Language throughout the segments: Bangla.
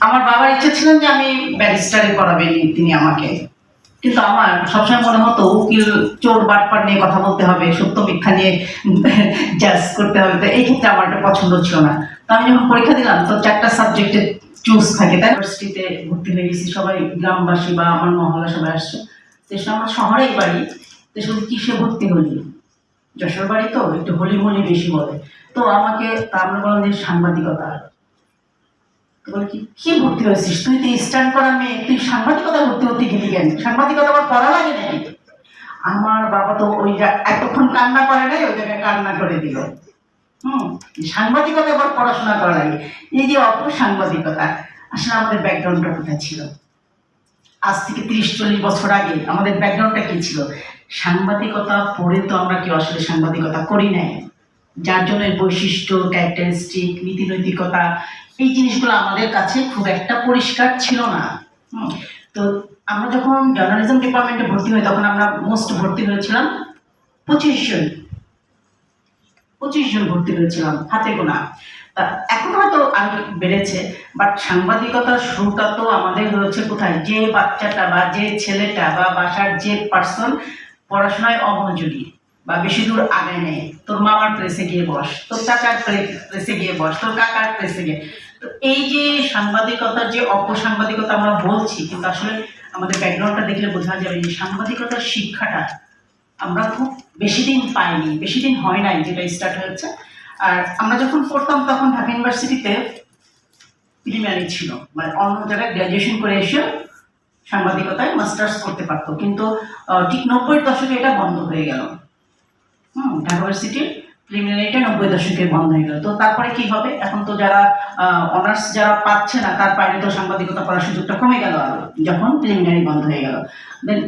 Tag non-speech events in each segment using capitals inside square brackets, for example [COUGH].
আমার বাবার ইচ্ছা ছিল যে আমি ব্যারিস্টারে করাবেন তিনি আমাকে। কিন্তু আমার সবসময় মনে হতো, উকিল, চোর বাটপার নিয়ে কথা বলতে হবে, সত্য মিথ্যা নিয়ে [LAUGHS] জাজ করতে হবে। তো এই ক্ষেত্রে আমার একটা পছন্দ ছিল না। তো আমি যখন পরীক্ষা দিলাম, তো চারটা সাবজেক্টে চুজ থাকে, তাই ইউনিভার্সিটিতে ভর্তি হয়ে গেছি, সবাই গ্রামবাসী বা আমার মহল্লা সবাই আসছে। তো আমার শহরেই বাড়ি, তো শুধু কিসে ভর্তি হলি? যশোর বাড়ি তো, একটু হোলি মোলি বেশি বলে। তো আমাকে, তা আমরা বললাম যে সাংবাদিকতা। বলে কি? ভর্তি হয়েছিস? তুই তো স্ট্যান্ড করা মেয়ে। তুই সাংবাদিকতা ভর্তি হতে গেলি কেন? সাংবাদিকতা আবার পড়া লাগে নাকি? আমার বাবা তো ওই এতক্ষণ কান্না করে নাই, ওই জায়গায় কান্না করে দিল। হুম? সাংবাদিকতা আবার পড়াশোনা করা লাগে। এই যে অল্প সাংবাদিকতা, আসলে আমাদের ব্যাকগ্রাউন্ডটা কোথায় ছিল? আজ থেকে তিরিশ, চল্লিশ বছর আগে আমাদের ব্যাকগ্রাউন্ডটা কি ছিল? সাংবাদিকতা পড়ে তো আমরা কেউ আসলে সাংবাদিকতা করি নাই? যার জন্য বৈশিষ্ট্য ক্যারেক্টারিস্টিক নীতি নৈতিকতা এই জিনিসগুলো আমাদের কাছে খুব একটা পরিষ্কার ছিল না। তো আমরা যখন জার্নালিজম ডিপার্টমেন্টে ভর্তি হই, তখন আমরা মোস্ট ভর্তি হয়েছিলাম পঁচিশ জন। পঁচিশ জন ভর্তি হয়েছিলাম, হাতে গোনা। তা এখন হয়তো আরও বেড়েছে বাট সাংবাদিকতার শুরুটা তো আমাদের হয়েছে কোথায়? যে বাচ্চাটা বা যে ছেলেটা বা বাসার যে পার্সন পড়াশোনায় অমনোযোগী বা বেশি দূর আগে নেই। তোর মামার প্রেসে গিয়ে বস, তোর চাচার প্রেসে গিয়ে বস, তোর কাকার প্রেসে গিয়ে। তো এই যে সাংবাদিকতার যে অপসাংবাদিকতা আমরা বলছি, কিন্তু আসলে আমাদের ব্যাকগ্রাউন্ডটা দেখলে বোঝা যাবে যে সাংবাদিকতার শিক্ষাটা আমরা খুব বেশি দিন পাইনি, বেশি দিন হয় নাই যেটা স্টার্ট হয়েছে। আর আমরা যখন পড়তাম তখন ঢাকা ইউনিভার্সিটিতে প্রিলিমিনারি ছিল মানে অন্য জায়গায় গ্র্যাজুয়েশন করে এসে সাংবাদিকতায় মাস্টার্স করতে পারতো। কিন্তু ঠিক নব্বই দশকে এটা বন্ধ হয়ে গেল। হুম ঢাকা ইউনিভার্সিটির প্রিলিমিনারিটা নব্বই দশকে বন্ধ হয়ে গেল। তো তারপরে কি হবে? এখন তো যারা অনার্স যারা পাচ্ছে না, তার বাইরে তো সাংবাদিকতা পড়ার সুযোগটা কমে গেল আরও, যখন প্রিলিমিনারি বন্ধ হয়ে গেল। দেন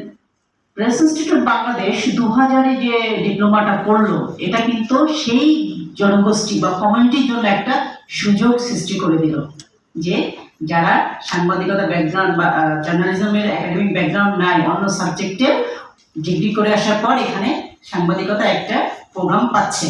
প্রেস ইনস্টিটিউট বাংলাদেশ দু হাজারে যে ডিপ্লোমাটা করল, এটা কিন্তু সেই জনগোষ্ঠী বা কমিউনিটির জন্য একটা সুযোগ সৃষ্টি করে দিল যে যারা সাংবাদিকতা ব্যাকগ্রাউন্ড বা জার্নালিজমের একাডেমিক ব্যাকগ্রাউন্ড নাই, অন্য সাবজেক্টে ডিগ্রি করে আসার পর এখানে সাংবাদিকতা একটা প্রোগ্রাম পাচ্ছে।